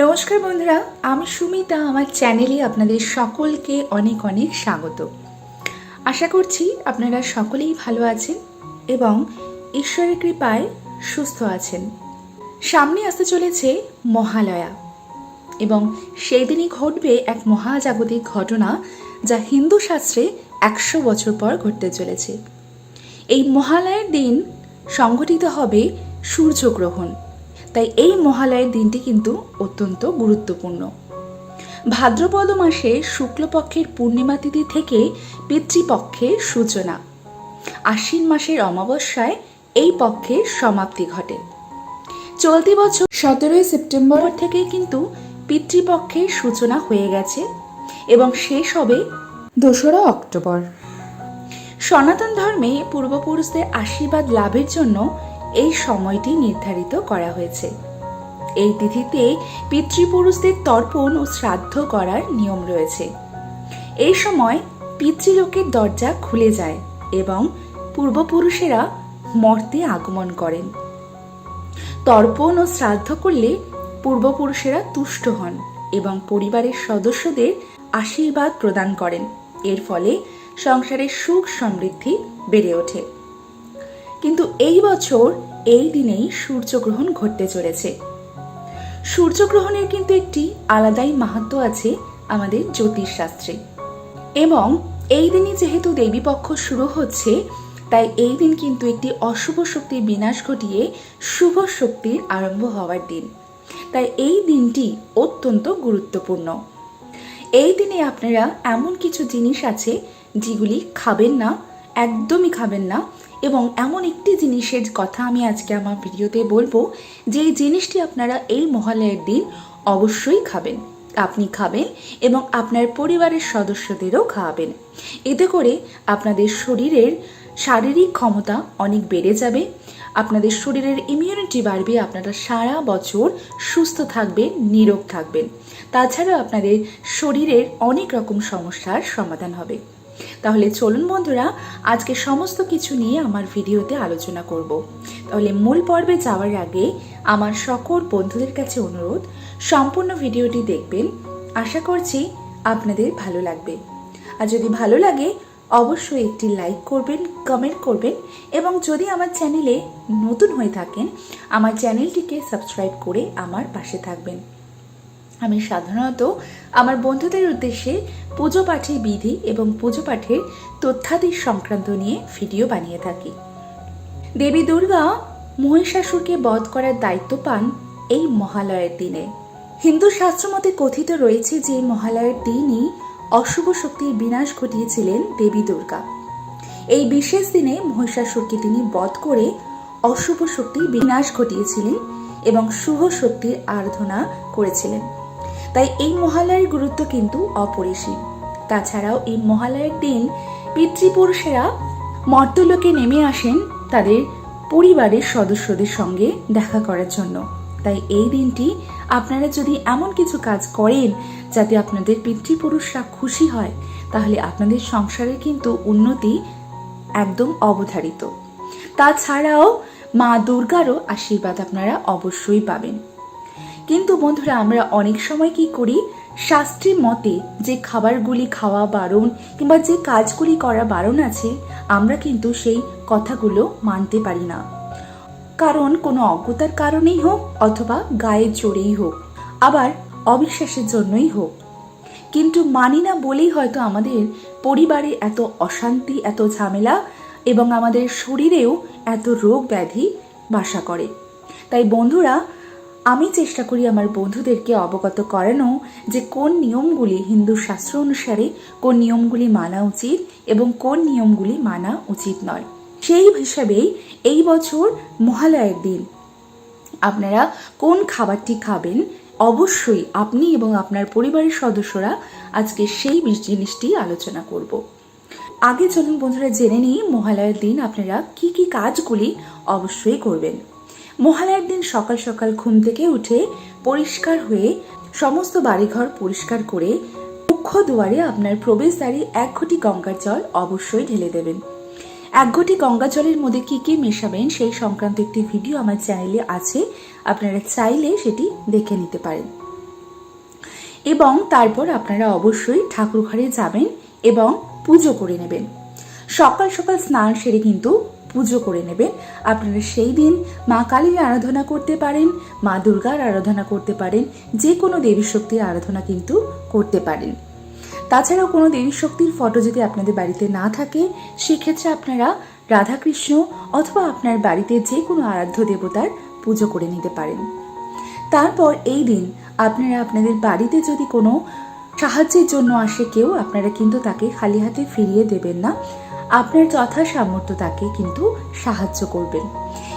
নমস্কার বন্ধুরা, আমি সুমিতা, আমার চ্যানেলে আপনাদের সকলকে অনেক অনেক স্বাগত। আশা করছি আপনারা সকলেই ভালো আছেন এবং ঈশ্বরের কৃপায় সুস্থ আছেন। সামনে আসতে চলেছে মহালয়া এবং সেই দিনই ঘটবে এক মহাজাগতিক ঘটনা যা হিন্দু শাস্ত্রে একশো বছর পর ঘটতে চলেছে। এই মহালয়ের দিন সংঘটিত হবে সূর্যগ্রহণ। তাই এই মহালয়ের দিনটি কিন্তু অত্যন্ত গুরুত্বপূর্ণ। ভাদ্রপদ মাসে শুক্লপক্ষের পূর্ণিমা তিথি থেকে পিতৃপক্ষের সূচনা। আশ্বিন মাসের অমাবস্যায় এই পক্ষের সমাপ্তি ঘটে। চলতি বছর সতেরোই সেপ্টেম্বর থেকে কিন্তু পিতৃপক্ষের সূচনা হয়ে গেছে এবং শেষ হবে দোসরা অক্টোবর। সনাতন ধর্মে পূর্বপুরুষদের আশীর্বাদ লাভের জন্য এই সময়টি নির্ধারিত করা হয়েছে। এই তিথিতে পিতৃপুরুষদের তর্পণ ও শ্রাদ্ধ করার নিয়ম রয়েছে। এই সময় পিতৃলোকের দরজা খুলে যায় এবং পূর্বপুরুষেরা মর্তে আগমন করেন। তর্পণ ও শ্রাদ্ধ করলে পূর্বপুরুষেরা তুষ্ট হন এবং পরিবারের সদস্যদের আশীর্বাদ প্রদান করেন। এর ফলে সংসারের সুখ সমৃদ্ধি বেড়ে ওঠে। এই বছর এই দিনেই সূর্যগ্রহণ ঘটতে চলেছে। সূর্যগ্রহণের কিন্তু একটি আলাদাই মাহাত্ম আছে আমাদের জ্যোতিষশাস্ত্রে। এবং এই দিনই যেহেতু দেবীপক্ষ শুরু হচ্ছে, তাই এই দিন কিন্তু একটি অশুভ শক্তির বিনাশ ঘটিয়ে শুভ শক্তির আরম্ভ হওয়ার দিন। তাই এই দিনটি অত্যন্ত গুরুত্বপূর্ণ। এই দিনে আপনারা এমন কিছু জিনিস আছে, যেগুলি খাবেন না, একদমই খাবেন না এবং এমন একটি জিনিসের কথা আমি আজকে আমার ভিডিওতে বলব, যে জিনিসটি আপনারা এই মহালয়ের দিন অবশ্যই খাবেন। আপনি খাবেন এবং আপনার পরিবারের সদস্যদেরও খাওয়াবেন। এতে করে আপনাদের শরীরের শারীরিক ক্ষমতা অনেক বেড়ে যাবে, আপনাদের শরীরের ইমিউনিটি বাড়বে, আপনারা সারা বছর সুস্থ থাকবেন, নিরোগ থাকবেন। তাছাড়াও আপনাদের শরীরের অনেক রকম সমস্যার সমাধান হবে। তাহলে চলুন বন্ধুরা, আজকে সমস্ত কিছু নিয়ে আমার ভিডিওতে আলোচনা করব। তাহলে মূল পর্বে যাওয়ার আগে আমার সকল বন্ধুদের কাছে অনুরোধ, সম্পূর্ণ ভিডিওটি দেখবেন। আশা করছি আপনাদের ভালো লাগবে। আর যদি ভালো লাগে, অবশ্যই একটি লাইক করবেন, কমেন্ট করবেন এবং যদি আমার চ্যানেলে নতুন হয়ে থাকেন, আমার চ্যানেলটিকে সাবস্ক্রাইব করে আমার পাশে থাকবেন। আমি সাধারণত আমার বন্ধুদের উদ্দেশ্যে পুজো পাঠের বিধি এবং পুজো পাঠের তথ্যাদি সংক্রান্ত নিয়ে ভিডিও বানিয়ে থাকি। দেবী দুর্গা মহিষাসুরকে বধ করার দায়িত্ব পান এই মহালয়ের দিনে। হিন্দু শাস্ত্রমতে কথিত রয়েছে যে মহালয়ের দিনই অশুভ শক্তির বিনাশ ঘটিয়েছিলেন দেবী দুর্গা। এই বিশেষ দিনে মহিষাসুরকে তিনি বধ করে অশুভ শক্তির বিনাশ ঘটিয়েছিলেন এবং শুভ শক্তির আরাধনা করেছিলেন। তাই এই মহালয়ের গুরুত্ব কিন্তু অপরিসীম। তাছাড়াও এই মহালয়ের দিন পিতৃপুরুষেরা মর্তলোকে নেমে আসেন তাদের পরিবারের সদস্যদের সঙ্গে দেখা করার জন্য। তাই এই দিনটি আপনারা যদি এমন কিছু কাজ করেন যাতে আপনাদের পিতৃপুরুষরা খুশি হয়, তাহলে আপনাদের সংসারের কিন্তু উন্নতি একদম অবধারিত। তাছাড়াও মা দুর্গারও আশীর্বাদ আপনারা অবশ্যই পাবেন। কিন্তু বন্ধুরা, আমরা অনেক সময় কি করি? শাস্ত্রের মতে যে খাবারগুলি খাওয়া বারণ কিংবা যে কাজগুলি করা বারণ আছে, আমরা কিন্তু সেই কথাগুলো মানতে পারি না। কারণ কোনো অজ্ঞতার কারণেই হোক অথবা গায়ের জোরেই হোক, আবার অবিশ্বাসের জন্যই হোক। কিন্তু মানি না বলেই হয়তো আমাদের পরিবারে এত অশান্তি, এত ঝামেলা এবং আমাদের শরীরেও এত রোগ ব্যাধি বাসা করে। তাই বন্ধুরা আমি চেষ্টা করি আমার বন্ধুদেরকে অবগত করানো যে কোন নিয়মগুলি হিন্দু শাস্ত্র অনুসারে, কোন নিয়মগুলি মানা উচিত এবং কোন নিয়মগুলি মানা উচিত নয়। সেই হিসাবেই এই বছর মহালয়ের দিন। আপনারা কোন খাবারটি খাবেন? অবশ্যই আপনি এবং আপনার পরিবারের সদস্যরা আজকে সেই জিনিসটি আলোচনা করব। আগে চলুন বন্ধুরা জেনে নিই মহালয়ের দিন আপনারা কি কি কাজগুলি অবশ্যই করবেন। মহালয়ার দিন সকাল সকাল ঘুম থেকে উঠে পরিষ্কার হয়ে সমস্ত বাড়িঘর পরিষ্কার করে মুখ্য দুয়ারে আপনার প্রবেশদ্বারে এক ঘটি গঙ্গার জল অবশ্যই ঢেলে দেবেন। এক ঘটি গঙ্গা জলের মধ্যে কী কী মেশাবেন সেই সংক্রান্ত একটি ভিডিও আমার চ্যানেলে আছে। আপনারা চাইলে সেটি দেখে নিতে পারেন। এবং তারপর আপনারা অবশ্যই ঠাকুর ঘরে যাবেন এবং পুজো করে নেবেন। সকাল সকাল স্নান সেরে কিন্তু পুজো করে নেবেন। আপনারা সেই দিন মা কালীর আরাধনা করতে পারেন, মা দুর্গার আরাধনা করতে পারেন, যে কোনো দেবী শক্তির আরাধনা কিন্তু করতে পারেন। তাছাড়াও কোনো দেবী শক্তির ফটো যদি আপনাদের বাড়িতে না থাকে, সেক্ষেত্রে আপনারা রাধাকৃষ্ণ অথবা আপনার বাড়িতে যে কোনো আরাধ্য দেবতার পুজো করে নিতে পারেন। তারপর এই দিন আপনারা আপনাদের বাড়িতে যদি কোনো সাহায্যের জন্য আসে, কেউ আপনারা কিন্তু তাকে খালি হাতে ফিরিয়ে দেবেন না। আপনার যথা সামর্থ্য তাকে কিন্তু সাহায্য করবেন।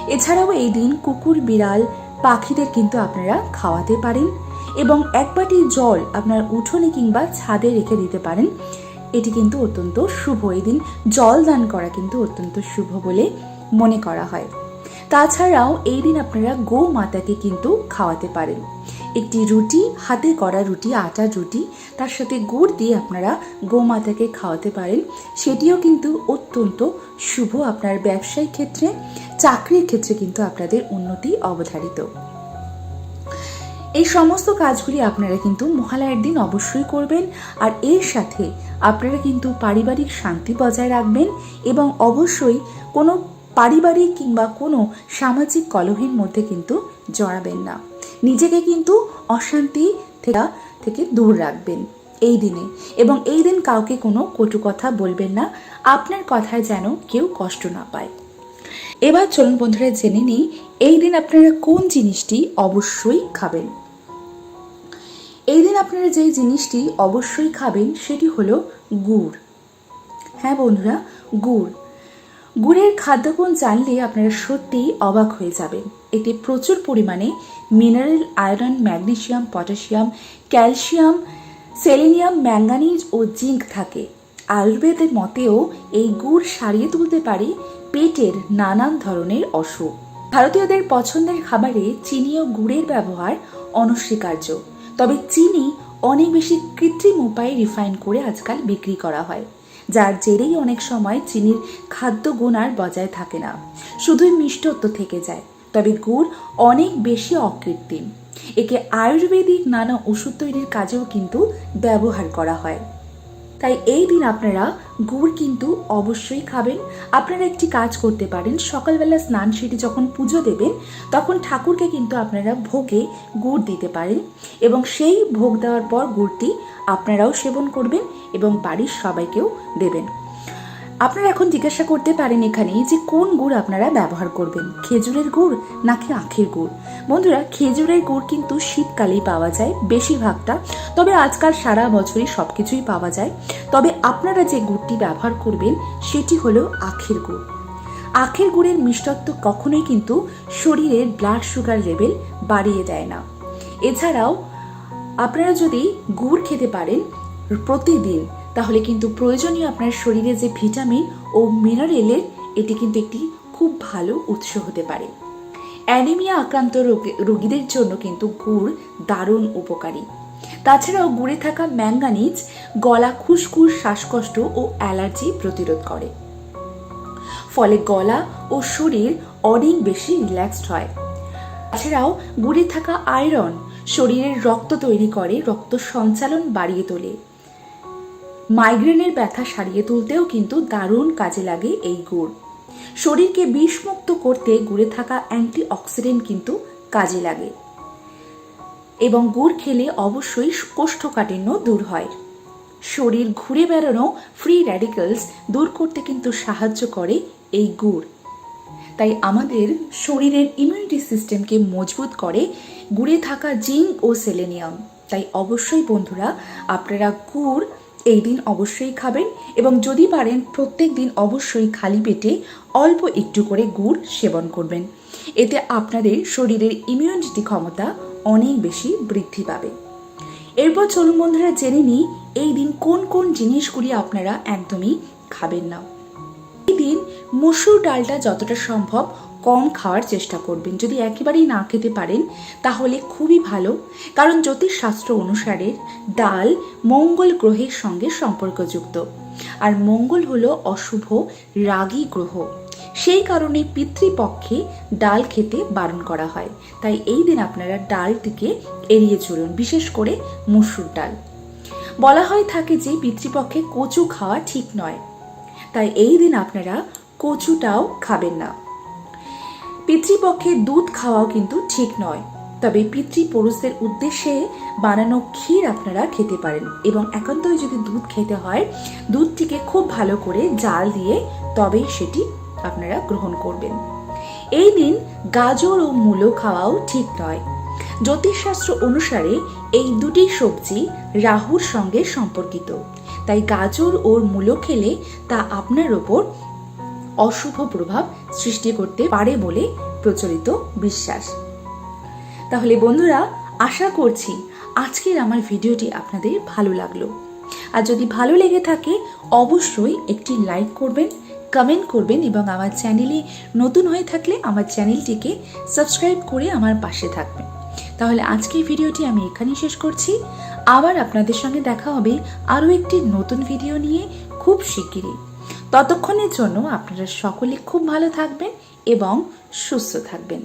এছাড়াও এই দিন কুকুর, বিড়াল, পাখিদের কিন্তু আপনারা খাওয়াতে পারেন এবং এক বাটি জল আপনার উঠোনে কিংবা ছাদে রেখে দিতে পারেন। এটি কিন্তু অত্যন্ত শুভ। এই দিন জল দান করা কিন্তু অত্যন্ত শুভ বলে মনে করা হয়। তাছাড়াও এই দিন আপনারা গো মাতাকে কিন্তু খাওয়াতে পারেন। একটি রুটি, হাতে করা রুটি, আটার রুটি, তার সাথে গুড় দিয়ে আপনারা গোমাতাকে খাওয়াতে পারেন। সেটিও কিন্তু অত্যন্ত শুভ আপনার ব্যবসায়িক ক্ষেত্রে, চাকরির ক্ষেত্রে কিন্তু আপনাদের উন্নতি অবধারিত। এই সমস্ত কাজগুলি আপনারা কিন্তু মহালয়ার দিন অবশ্যই করবেন। আর এর সাথে আপনারা কিন্তু পারিবারিক শান্তি বজায় রাখবেন এবং অবশ্যই কোনো পারিবারিক কিংবা কোনো সামাজিক কলহের মধ্যে কিন্তু জড়াবেন না। নিজেকে কিন্তু অশান্তি থেকে থেকে দূর রাখবেন এই দিনে। এবং এই দিন কাউকে কোনো কটু কথা বলবেন না। আপনার কথায় যেন কেউ কষ্ট না পায়। এবার চলুন বন্ধুরা, জেনে নিই এই দিন আপনারা কোন জিনিসটি অবশ্যই খাবেন। এই দিন আপনারা যে জিনিসটি অবশ্যই খাবেন, সেটি হলো গুড়। হ্যাঁ বন্ধুরা, গুড়। গুড়ের খাদ্যগুণ জানলে আপনারা সত্যিই অবাক হয়ে যাবেন। এতে প্রচুর পরিমাণে mineral iron magnesium potassium calcium selenium manganese ও জিঙ্ক থাকে। আয়ুর্বেদের মতেও এই গুড় সারিয়ে তুলতে পারে পেটের নানান ধরনের অসুখ। ভারতীয়দের পছন্দের খাবারে চিনি ও গুড়ের ব্যবহার অনস্বীকার্য। তবে চিনি অনেক বেশি কৃত্রিম উপায়ে রিফাইন করে আজকাল বিক্রি করা হয়। যার জেরেই অনেক সময় চিনির খাদ্য গুণ আর বজায় থাকে না। শুধুই মিষ্টত্ব থেকে যায়, তবে গুড় অনেক বেশি অকৃত্রিম। একে আয়ুর্বেদিক নানা ওষুধ তৈরির কাজেও কিন্তু ব্যবহার করা হয়। তাই এই দিন আপনারা গুড় কিন্তু অবশ্যই খাবেন। আপনারা একটি কাজ করতে পারেন, সকালবেলা স্নান সেটি যখন পুজো দেবেন, তখন ঠাকুরকে কিন্তু আপনারা ভোগে গুড় দিতে পারেন এবং সেই ভোগ দেওয়ার পর গুড়টি আপনারাও সেবন করবেন এবং বাড়ির সবাইকেও দেবেন। আপনারা এখন জিজ্ঞাসা করতে পারেন এখানে যে কোন গুড় আপনারা ব্যবহার করবেন, খেজুরের গুড় নাকি আখের গুড়? বন্ধুরা, খেজুরের গুড় কিন্তু শীতকালেই পাওয়া যায়, বেশিরভাগটা। তবে আজকাল সারা বছরই সব কিছুই পাওয়া যায়। তবে আপনারা যে গুড়টি ব্যবহার করবেন, সেটি হলো আখের গুড়। আখের গুড়ের মিষ্টত্ব কখনোই কিন্তু শরীরের ব্লাড সুগার লেভেল বাড়িয়ে দেয় না। এছাড়াও, আপনারা যদি গুড় খেতে পারেন, প্রতিদিন তাহলে কিন্তু প্রয়োজনীয় আপনার শরীরে যে ভিটামিন ও মিনারেলের, এটি কিন্তু একটি খুব ভালো উৎস হতে পারে। অ্যানিমিয়া আক্রান্ত রোগে- রোগীদের জন্য কিন্তু গুড় দারুণ উপকারী। তাছাড়াও গুড়ে থাকা ম্যাঙ্গানিজ গলা খুসখুস শ্বাসকষ্ট ও অ্যালার্জি প্রতিরোধ করে। ফলে গলা ও শরীর অনেক বেশি রিল্যাক্সড হয়। তাছাড়াও গুড়ে থাকা আয়রন শরীরের রক্ত তৈরি করে, রক্ত সঞ্চালন বাড়িয়ে তোলে। মাইগ্রেনের ব্যথা সারিয়ে তুলতেও কিন্তু দারুণ কাজে লাগে এই গুড়। শরীরকে বিষমুক্ত করতে গুড়ে থাকা অ্যান্টি অক্সিডেন্ট কিন্তু কাজে লাগে। এবং গুড় খেলে অবশ্যই কোষ্ঠকাঠিন্য দূর হয়। শরীর ঘুরে বেড়ানো ফ্রি র্যাডিক্যালস দূর করতে কিন্তু সাহায্য করে এই গুড়। তাই আমাদের শরীরের ইমিউনিটি সিস্টেমকে মজবুত করে গুড়ে থাকা জিঙ্ক ও সেলেনিয়াম। তাই অবশ্যই বন্ধুরা, আপনারা গুড় এই দিন অবশ্যই খাবেন এবং যদি পারেন প্রত্যেক দিন অবশ্যই খালি পেটে অল্প একটু করে গুড় সেবন করবেন। এতে আপনাদের শরীরের ইমিউনিটি ক্ষমতা অনেক বেশি বৃদ্ধি পাবে। এরপর চলুন বন্ধুরা জেনে নিই এই দিন কোন কোন জিনিসগুলি আপনারা একদমই খাবেন না। এই দিন মসুর ডালটা যতটা সম্ভব কম খাওয়ার চেষ্টা করবেন। যদি একেবারেই না খেতে পারেন, তাহলে খুবই ভালো। কারণ জ্যোতিষশাস্ত্র অনুসারে ডাল মঙ্গল গ্রহের সঙ্গে সম্পর্কযুক্ত। আর মঙ্গল হলো অশুভ, রাগী গ্রহ। সেই কারণে পিতৃপক্ষে ডাল খেতে বারণ করা হয়। তাই এই দিন আপনারা ডালটিকে এড়িয়ে চলুন, বিশেষ করে মুসুর ডাল। বলা হয় থাকে যে, পিতৃপক্ষে কচু খাওয়া ঠিক নয়। তাই এই দিন আপনারা কচুটাও খাবেন না। পিতৃপক্ষে দুধ খাওয়াও কিন্তু ঠিক নয়। তবে পিতৃপুরুষদের উদ্দেশ্যে বানানো ক্ষীর আপনারা খেতে পারেন এবং একান্তই যদি দুধ খেতে হয়, দুধটিকে খুব ভালো করে জাল দিয়ে তবেই সেটি আপনারা গ্রহণ করবেন। এই দিন গাজর ও মূলো খাওয়াও ঠিক নয়। জ্যোতিষশাস্ত্র অনুসারে এই দুটি সবজি রাহুর সঙ্গে সম্পর্কিত। তাই গাজর ও মূলো খেলে তা আপনার ওপর অশুভ প্রভাব সৃষ্টি করতে পারে বলে প্রচলিত বিশ্বাস। তাহলে বন্ধুরা, আশা করছি আজকের আমার ভিডিওটি আপনাদের ভালো লাগল। আর যদি ভালো লেগে থাকে, অবশ্যই একটি লাইক করবেন, কমেন্ট করবেন এবং আমার চ্যানেলে নতুন হয়ে থাকলে আমার চ্যানেলটিকে সাবস্ক্রাইব করে আমার পাশে থাকবেন। তাহলে আজকের ভিডিওটি আমি এখানেই শেষ করছি। আবার আপনাদের সঙ্গে দেখা হবে আরও একটি নতুন ভিডিও নিয়ে খুব শিগগিরই। ততক্ষণের জন্য আপনারা সকলে খুব ভালো থাকবেন এবং সুস্থ থাকবেন।